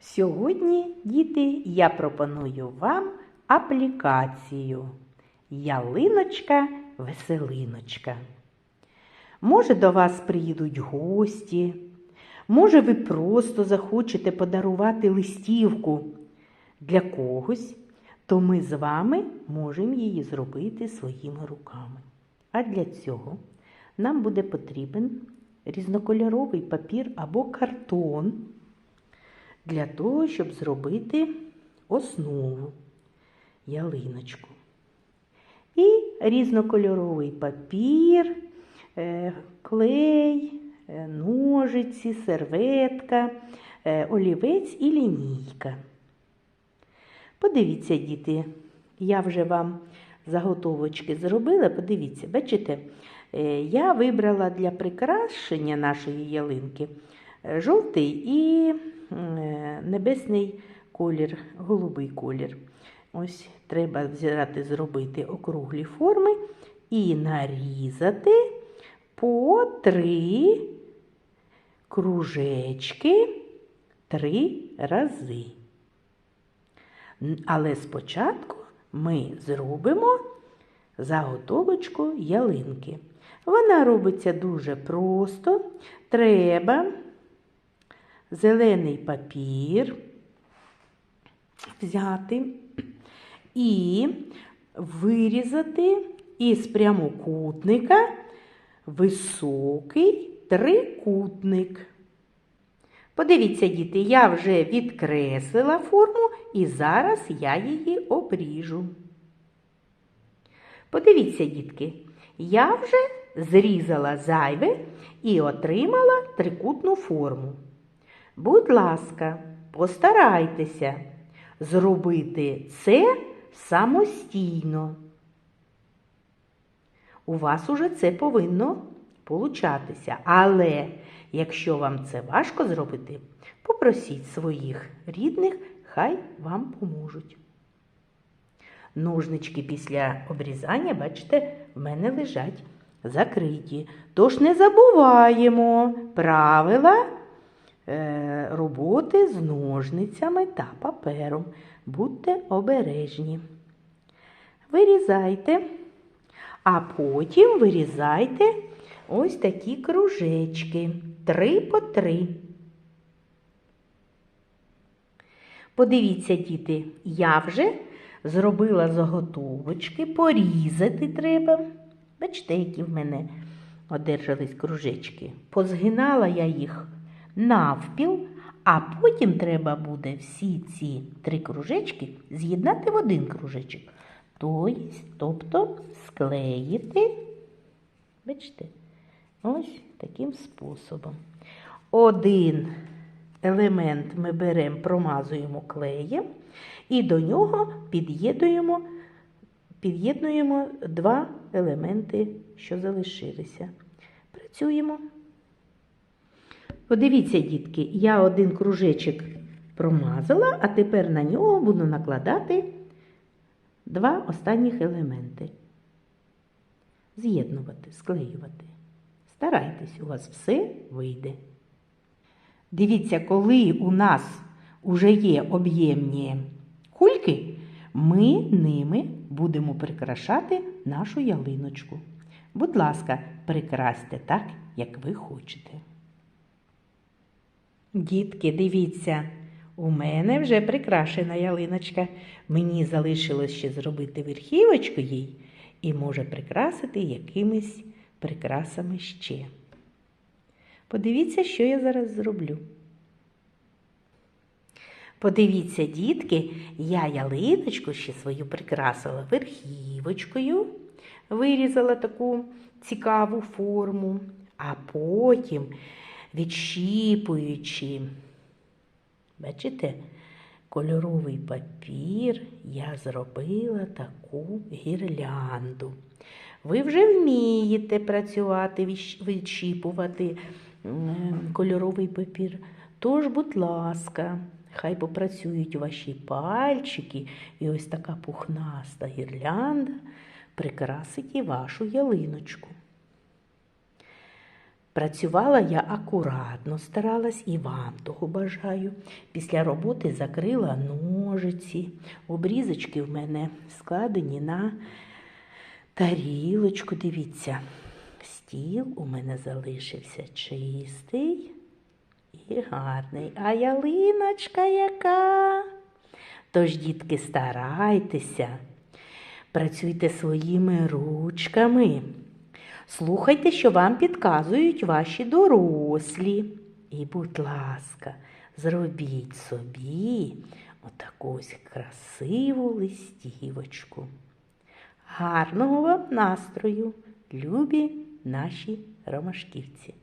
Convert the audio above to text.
Сьогодні, діти, я пропоную вам аплікацію Ялиночка-веселиночка. Може, до вас приїдуть гості, може, ви просто захочете подарувати листівку для когось, то ми з вами можемо її зробити своїми руками. А для цього нам буде потрібен різнокольоровий папір або картон для того, щоб зробити основу ялиночку. І різнокольоровий папір, е, клей, е, ножиці, серветка, е, олівець і лінійка. Подивіться, діти, я вже вам заготовочки зробила. Подивіться, бачите, я вибрала для прикрашення нашої ялинки жовтий і небесний колір, голубий колір. Ось треба взяти, зробити округлі форми і нарізати по три кружечки три рази. Але спочатку ми зробимо заготовочку ялинки. Вона робиться дуже просто. Треба зелений папір взяти і вирізати із прямокутника високий трикутник. Подивіться, діти, я вже відкреслила форму і зараз я її обріжу. Подивіться, дітки, я вже зрізала зайве і отримала трикутну форму. Будь ласка, постарайтеся зробити це самостійно. У вас уже це повинно получатися. Але якщо вам це важко зробити, попросіть своїх рідних, хай вам поможуть. Ножнички після обрізання, бачите, в мене лежать закриті. Тож не забуваємо правила роботи з ножницями та папером. Будьте обережні. Вирізайте, а потім вирізайте ось такі кружечки. Три по три. Подивіться, діти, я вже зробила заготовочки, порізати треба. Бачите, які в мене одержались кружечки. Позгинала я їх навпіл, а потім треба буде всі ці три кружечки з'єднати в один кружечок. Тобто, тобто склеїти, бачите, ось таким способом. Один елемент ми беремо, промазуємо клеєм і до нього під'єднуємо, під'єднуємо два елементи, що залишилися. Працюємо. Подивіться, дітки, я один кружечок промазала, а тепер на нього буду накладати два останніх елементи. З'єднувати, склеювати. Старайтесь, у вас все вийде. Дивіться, коли у нас уже є об'ємні кульки, ми ними будемо прикрашати нашу ялиночку. Будь ласка, прикрасьте так, як ви хочете. Дітки, дивіться, у мене вже прикрашена ялиночка. Мені залишилось ще зробити верхівочку їй і може прикрасити якимись прикрасами ще. Подивіться, що я зараз зроблю. Подивіться, дітки, я ялиночку ще свою прикрасила верхівочкою, вирізала таку цікаву форму, а потім, відщіпуючи, бачите, кольоровий папір, я зробила таку гірлянду. Ви вже вмієте працювати, відщ- відщіпувати кольоровий папір. Тож, будь ласка, хай попрацюють ваші пальчики, і ось така пухнаста гірлянда прикрасить і вашу ялиночку. Працювала я акуратно, старалась і вам того бажаю. Після роботи закрила ножиці. Обрізочки в мене складені на тарілочку. Дивіться, стіл у мене залишився чистий і гарний. А ялиночка яка? Тож, дітки, старайтеся, працюйте своїми ручками. Слухайте, що вам підказують ваші дорослі. І, будь ласка, зробіть собі отаку ось красиву листівочку. Гарного вам настрою, любі наші ромашківці!